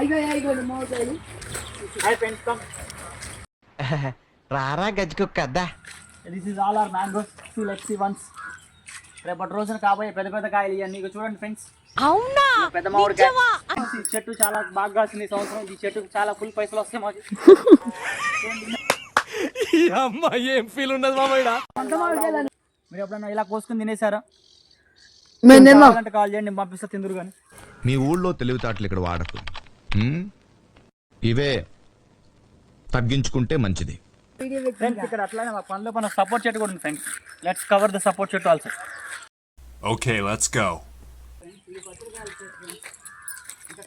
రారా గజ్జుకుక్క this is all are mangoes too lexi ones రేపటి రోజున కాబోయే పెద్ద పెద్ద కాయలు ఇవన్నీ. ఇక చూడండి ఫ్రెండ్స్ అవునా? పెద్ద మామిడికాయ ఈ చెట్టు చాలా బాగా కాసింది ఈ సంవత్సరం. ఈ చెట్టుకు చాలా ఫుల్ పైసలు వస్తాయి మాకు అమ్మా ఏం ఫీల్ ఉన్నది మామయ్య మీరు ఎప్పుడన్నా ఇలా కోసుకుని తినేసారా? కాల్ చేయండి పంపిస్తా తిందురు కానీ మీ ఊళ్ళో తెలివితేటలు ఇక్కడ వాడకు? ఇవే తగ్గించుకుంటే మంచిది. ఫ్రెండ్స్ ఇక్కడ అట్లానే మా పనిలో సపోర్ట్ చెట్టు కూడా ఉంది friends let's cover the support చెట్టు ఆల్సో go.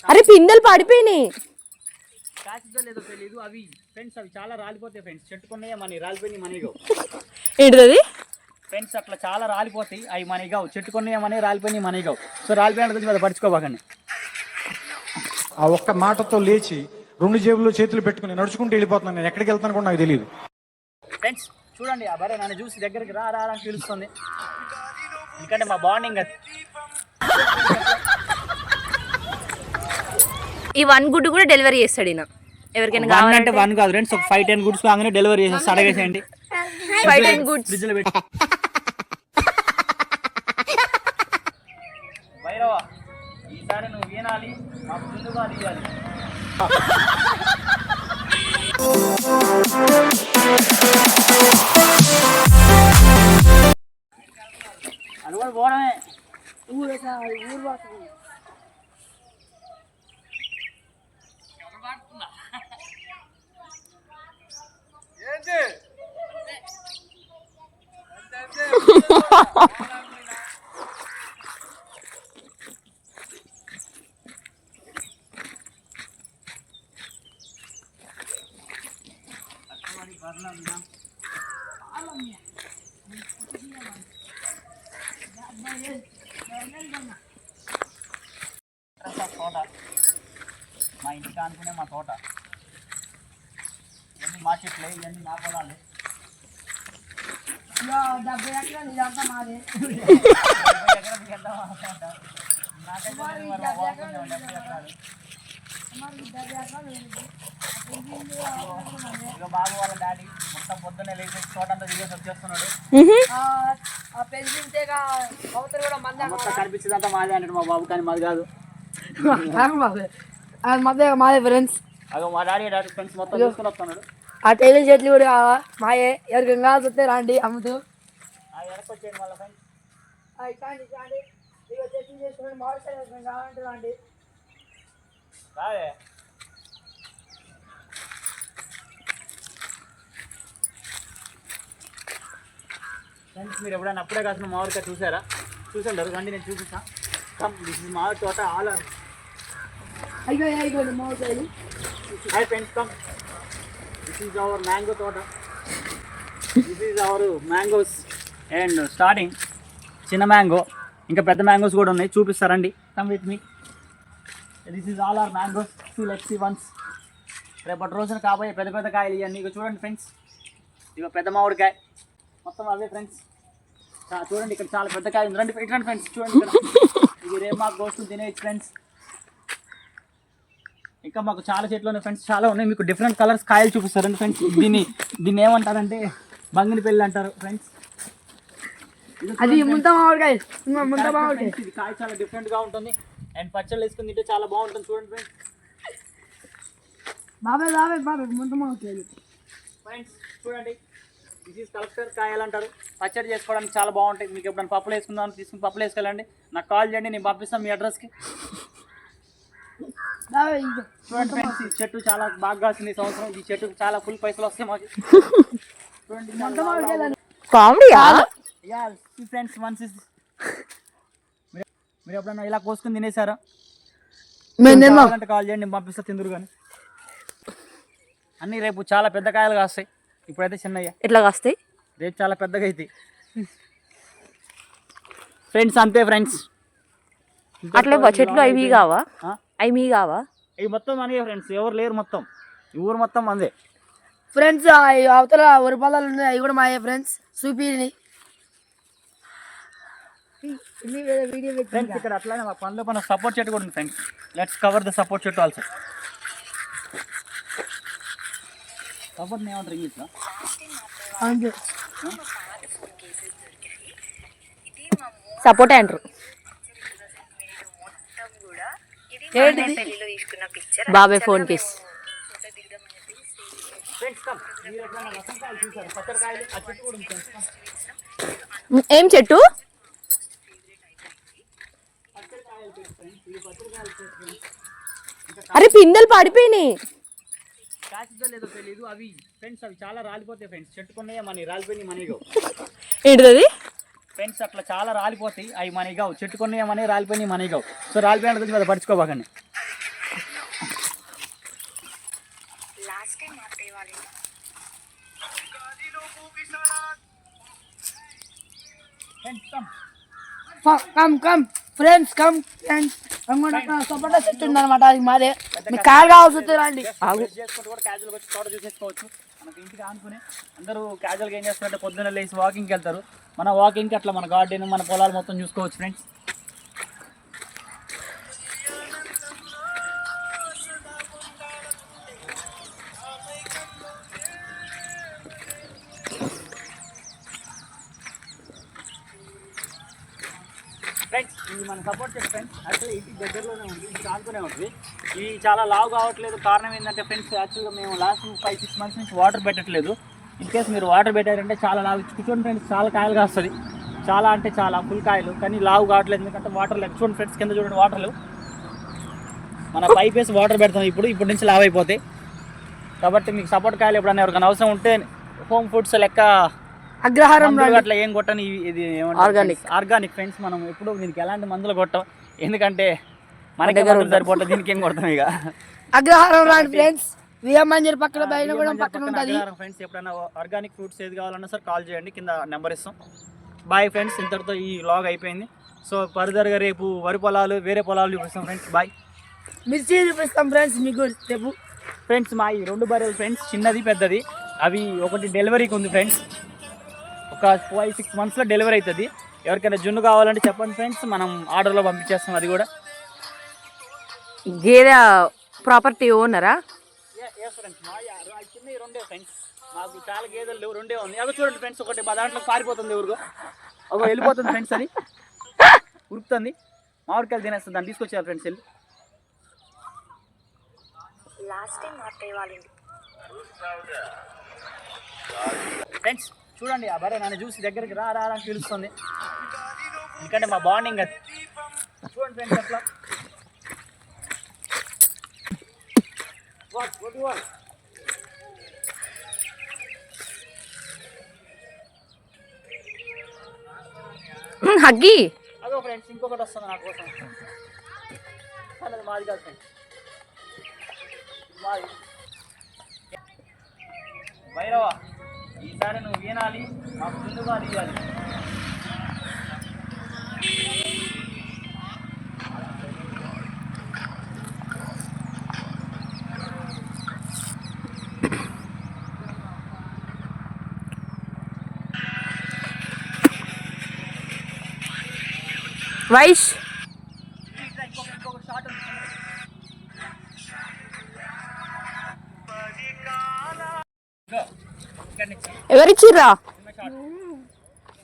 అరే పిందెలు పడిపోయినాయి. కాసిందో లేదో తెలియదు అవి ఫ్రెండ్స్ అవి చాలా రాలిపోతాయి ఫ్రెండ్స్ చెట్టుకున్నాయే మన రాలిపోయి మనీగో ఏంటిది ఫ్రెండ్స్ అట్లా చాలా రాలిపోతాయి అవి మనీగావు చెట్టుకున్నాయే మన రాలిపోయి మనీగావు సో రాలిపోయిన గురించి పడుచుకోబాకండి ఆ ఒక్క మాటతో లేచి రెండు జేబుల్లో చేతులు పెట్టుకుని నడుచుకుంటూ వెళ్ళిపోతున్నాను. నేను ఎక్కడికి వెళ్తాను కూడా నాకు తెలియదు ఫ్రెండ్స్ చూడండి ఆ బరే నన్ను చూసి దగ్గరికి రా రా రా అని పిలుస్తుంది. ఎందుకంటే మా బాండింగ్ అది. ఈ వన్ గుడ్డు కూడా డెలివరీ చేస్తాడు ఈయన. ఎవరికైనా వన్ అంటే కావాలంటే వన్ కాదు. ఫ్రెండ్స్ ఒక ఫైవ్ టెన్ గుడ్స్ కాగానే డెలివరీ చేసేసి అడగేసేయండి. ఫైవ్ టెన్ గుడ్స్ ఫ్రిడ్జ్లో పెట్టి భైరవ ఈసారి నువ్వు వినాలి మాకు ముందుగా తీయాలి అది కూడా పోవడమే తోట మా ఇంటికి అనుకునే మా తోట ఇవన్నీ మా చెట్లే ఇవన్నీ మా పొలాలే డెబ్బై ఎకరాలు ఇదంతా మా తోట. నాకైతే తెలియదు మరి మా బాబుకి ఉందేమో డెబ్బై ఎకరాలు. బాబు వాళ్ళ డాడీ. మొత్తం పొద్దున్నే లేచి తోట అంతా తిరిగేసి వచ్చేస్తున్నాడు. మొత్తం కనిపించేదంతా మాదే అంటాడు మా బాబు కానీ మాది కాదు. మధ్య మాదే. ఫ్రెండ్స్ అదో మా డాడీ డాడీ ఫ్రెండ్స్ మొత్తం తీసుకుని వస్తున్నాడు. ఆ టైలర్ చెట్లు కూడా మాయే. ఎవరికి కావాల్సి వస్తే రండి అమ్ముతూ. వాళ్ళ ఫ్రెండ్స్ కాండి కాండి ఇక చెట్లు చేసుకుని కావాలంటే రండి. రాదే ఫ్రెండ్స్ మీరు ఎప్పుడైనా అప్పుడే కాసిన మామిడికాయ చూసారా? చూసారు రండి నేను చూపిస్తా. కమ్ దిస్ ఇస్ మామిడి తోట ఆల్ అయిగో అయిగో మామిడికాయలు hi friends come this is our mango తోట. This is our mangoes and starting చిన్న మ్యాంగో ఇంకా పెద్ద మ్యాంగోస్ కూడా ఉన్నాయి. చూపిస్తారండి come with me this is all are mangoes too lexi ones రేపటి రోజున కాబోయే పెద్ద పెద్ద కాయలు ఇవన్నీ. ఇక చూడండి ఫ్రెండ్స్ ఇక పెద్ద మామిడికాయ. మొత్తం అవే ఫ్రెండ్స్ చూడండి ఇక్కడ చాలా పెద్ద కాయ ఉంది. రండి ఫ్రెండ్స్ చూడండి ఇక్కడ. ఇది రేపు మాకు కోసం తినేయచ్చు ఫ్రెండ్స్ ఇంకా మాకు చాలా చెట్లు ఉన్నాయి ఫ్రెండ్స్ చాలా ఉన్నాయి. మీకు డిఫరెంట్ కలర్స్ కాయలు చూపిస్తారండి ఫ్రెండ్స్ దీన్ని దీన్ని ఏమంటారంటే బంగిని పెళ్ళి అంటారు ఫ్రెండ్స్ అది ముంత మామిడికాయ ముంత మామిడికాయ ఇది కాయ చాలా డిఫరెంట్గా ఉంటుంది. అండ్ పచ్చళ్ళు వేసుకుని తింటే చాలా బాగుంటుంది చూడండి ఫ్రెండ్స్ బాబాయ్ బాబాయ్ బాబాయ్ ముంత మామిడికాయలు ఫ్రెండ్స్ చూడండి. దిస్ ఈజ్ కలెక్టర్ కాయలు అంటారు. పచ్చడి చేసుకోవడానికి చాలా బాగుంటాయి. మీకు ఎప్పుడైనా పప్పులు వేసుకుందాం తీసుకుని పప్పులు వేసుకెళ్ళండి. నాకు కాల్ చేయండి నేను పంపిస్తాను మీ అడ్రస్కి. చూడండి ఫ్రెండ్స్ ఈ చెట్టు చాలా బాగా కాసింది ఈ సంవత్సరం. ఈ చెట్టుకు చాలా ఫుల్ పైసలు వస్తాయి మాకు. చూడండి ఫ్రెండ్స్ వన్స్ ఇస్. మీరు మీరు ఎప్పుడైనా ఇలా కోసుకుని తినేసారా? కావాలంటే కాల్ చేయండి నేను పంపిస్తా తిందురు కానీ అన్నీ రేపు చాలా పెద్ద కాయలు కాస్తాయి. ఇప్పుడైతే చిన్నయ్య. ఎట్లా కాస్తాయి? రేపు చాలా పెద్దగా అవుతాయి ఫ్రెండ్స్ అంతే ఫ్రెండ్స్. అట్లే చెట్లు అవి కావా అవి మీ కావా ఇవి మొత్తం మనయే ఫ్రెండ్స్ ఎవరు లేరు మొత్తం. ఈ ఊరు మొత్తం మందే. ఫ్రెండ్స్ అవతల వరి పొలాలు ఉన్నాయి అవి కూడా మాయే ఫ్రెండ్స్. చూపిని ఫ్రెండ్స్ ఇక్కడ అట్లానే మా పనిలో పని సపోర్ట్ చెట్టు కూడా ఉంది friends. Let's cover the support చెట్టు ఆల్సో సపోర్ట్ ఏమంటారు? ఇంగ్లీష్లో అంతే అంటారు బాబాయ్ ఫోన్ కేస్. ఏం చెట్టు? అరే పిందెలు పడిపోయినాయి. కాసిద్దో లేదో తెలియదు అవి ఫ్రెండ్స్ అవి చాలా రాలిపోతాయి ఫ్రెండ్స్ చెట్టుకున్నాయి మన రాలిపోయినాయి మనీగా ఏంటిది అది ఫ్రెండ్స్ అట్లా చాలా రాలిపోతాయి. అవి మనీగా చెట్టుకున్నాయి మనీ రాలిపోయినాయి మనీగా సో రాలిపోయిన గురించి అది పడుచుకోబాకండి. Friends come come come friends come friends సపోటా చెట్టు ఉందన్నమాట అది మాదే. మీకు కారు కావాల్సి వస్తే రండి. తోట చూసేసుకోవచ్చు. మనకి ఇంటికి ఆనుకుని అందరూ క్యాజువల్గా ఏం చేస్తారంటే పొద్దున్న లేచి వాకింగ్కి వెళ్తారు. మన వాకింగ్కి అట్లా మన గార్డెన్ మన పొలాలు మొత్తం చూసుకోవచ్చు ఫ్రెండ్స్ ఫ్రెండ్స్ ఇది మన సపోర్ట్ చేసి ఫ్రెండ్స్ యాక్చువల్లీ ఇంటికి దగ్గరలోనే ఉంది ఇంటికి ఆనుకునే ఉంది. ఇది చాలా లావు కావట్లేదు. కారణం ఏంటంటే ఫ్రెండ్స్ యాక్చువల్గా మేము లాస్ట్ ఫైవ్ సిక్స్ మంత్స్ నుంచి వాటర్ పెట్టట్లేదు. ఇన్ కేస్ మీరు వాటర్ పెట్టారంటే చాలా లావు. కూర్చోండి ఫ్రెండ్స్ చాలా కాయలు కాస్తుంది. చాలా అంటే చాలా ఫుల్ కాయలు. కానీ లావు కావట్లేదు ఎందుకంటే వాటర్ లేక చూడండి ఫ్రెండ్స్ కింద చూడండి వాటర్ మన పైప్ వేసి వాటర్ పెడతాం ఇప్పుడు. ఇప్పటి నుంచి లావ్ అయిపోతాయి కాబట్టి మీకు సపోర్ట్ కాయలు ఎప్పుడైనా ఎవరికైనా అవసరం ఉంటే హోమ్ ఫుడ్స్ లెక్క అగ్రహారం అట్లా ఏం కొట్టని ఇది Organic. ఆర్గానిక్ ఫ్రెండ్స్ మనం ఎప్పుడు దీనికి ఎలాంటి మందులు కొట్టాం? ఎందుకంటే మనకి మందులు సరిపోతుంది దీనికి ఏం కొడతాం ఇక? అగ్రహారం రండి ఫ్రెండ్స్ విఎం మంజర్ పక్కన బయట కూడా పక్కన ఉంటది. ఫ్రెండ్స్ ఎప్పుడైనా ఆర్గానిక్ ఫ్రూట్స్ ఏది కావాలన్నా సార్ కాల్ చేయండి కింద నెంబర్ ఇస్తాం. బాయ్ ఫ్రెండ్స్ ఇంతటితో ఈ లాగ్ అయిపోయింది. సో ఫర్దర్గా రేపు వరి పొలాలు వేరే పొలాలు చూపిస్తాం ఫ్రెండ్స్ బాయ్ మిర్చి చూపిస్తాం ఫ్రెండ్స్ మీకు రేపు. ఫ్రెండ్స్ మా ఈ రెండు బర్రెలు ఫ్రెండ్స్ చిన్నది పెద్దది. అవి ఒకటి డెలివరీకి ఉంది ఫ్రెండ్స్ ఒక ఫైవ్ సిక్స్ మంత్స్లో డెలివరీ అవుతుంది ఎవరికైనా జున్ను కావాలంటే చెప్పండి ఫ్రెండ్స్ మనం ఆర్డర్లో పంపించేస్తాం అది కూడా. గేదె ప్రాపర్టీ ఓనరా? ఫ్రెండ్స్ మా చిన్న రెండే ఫ్రెండ్స్ మాకు చాలా గేదెలు రెండే ఉంది అవి చూడండి ఫ్రెండ్స్ ఒకటి మా దాంట్లో పారిపోతుంది ఎవరికో ఒక వెళ్ళిపోతుంది ఫ్రెండ్స్ అది. ఉరుకుతుంది. మామిడికాయలు తినేస్తుంది దాన్ని తీసుకొచ్చారు ఫ్రెండ్స్ వెళ్ళి. ఫ్రెండ్స్ చూడండి ఆ బరే నన్ను చూసి దగ్గరికి రా రా అని పిలుస్తుంది. ఎందుకంటే మా బాండింగ్ అది. చూడండి ఫ్రెండ్స్ అట్లా హగ్గి. అదో ఫ్రెండ్స్ ఇంకొకటి వస్తుంది నా కోసం. మాది కాదు ఫ్రెండ్స్ మాది. భైరవ. ఈసారి నువ్వు వినాలి మాకు ముందుగా తీయాలి వైష్. ఎవరిచ్చిర్రా?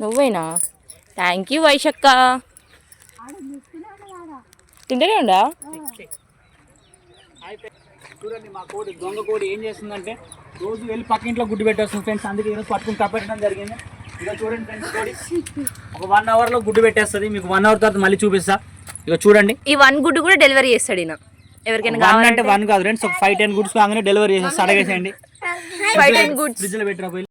నువ్వేనా? థ్యాంక్ యూ వైశక్క. తింటూనే ఉండా? అయితే చూడండి మా కోడి దొంగ కోడి ఏం చేస్తుందంటే రోజు వెళ్ళి పక్కింట్లో గుడ్డు పెట్టేస్తుంది ఫ్రెండ్స్. అందుకే ఈరోజు పట్టుకుని కప్పెట్టడం జరిగింది. ఇక చూడండి ఫ్రెండ్స్ కోడి. ఒక వన్ అవర్లో గుడ్డు పెట్టేస్తుంది. మీకు వన్ అవర్ తర్వాత మళ్ళీ చూపిస్తా. ఇక చూడండి. ఈ వన్ గుడ్డు కూడా డెలివరీ చేస్తాడు ఈయన. ఎవరికైనా కావాలంటే వన్ కాదు ఫ్రెండ్స్ ఒక ఫైవ్ టెన్ గుడ్స్ కాగానే డెలివరీ చేసేసి అడగేసేయండి. ఫైవ్ టెన్ గుడ్స్ పోయి?